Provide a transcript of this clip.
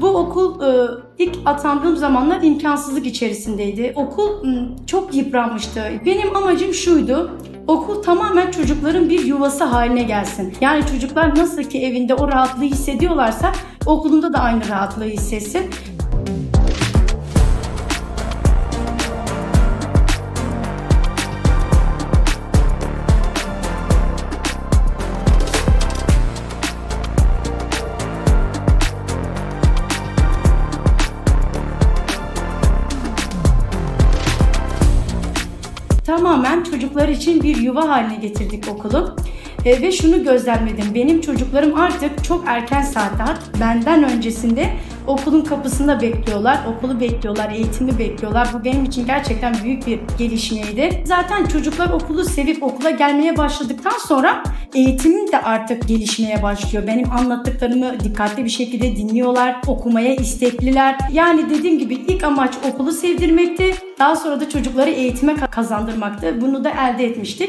Bu okul e, ilk atandığım zamanlar imkansızlık içerisindeydi. Okul m, çok yıpranmıştı. Benim amacım şuydu. Okul tamamen çocukların bir yuvası haline gelsin. Yani çocuklar nasıl ki evinde o rahatlığı hissediyorlarsa okulunda da aynı rahatlığı hissetsin. Tamamen çocuklar için bir yuva haline getirdik okulu. E, ve şunu gözlemledim. Benim çocuklarım artık çok erken saatler benden öncesinde okulun kapısında bekliyorlar. Okulu bekliyorlar, eğitimi bekliyorlar. Bu benim için gerçekten büyük bir gelişmeydi. Zaten çocuklar okulu sevip okula gelmeye başladıktan sonra eğitimim de artık gelişmeye başlıyor. Benim anlattıklarımı dikkatli bir şekilde dinliyorlar, okumaya istekliler. Yani dediğim gibi ilk amaç okulu sevdirmekti. Daha sonra da çocukları eğitime ka- kazandırmaktı. Bunu da elde etmiştik.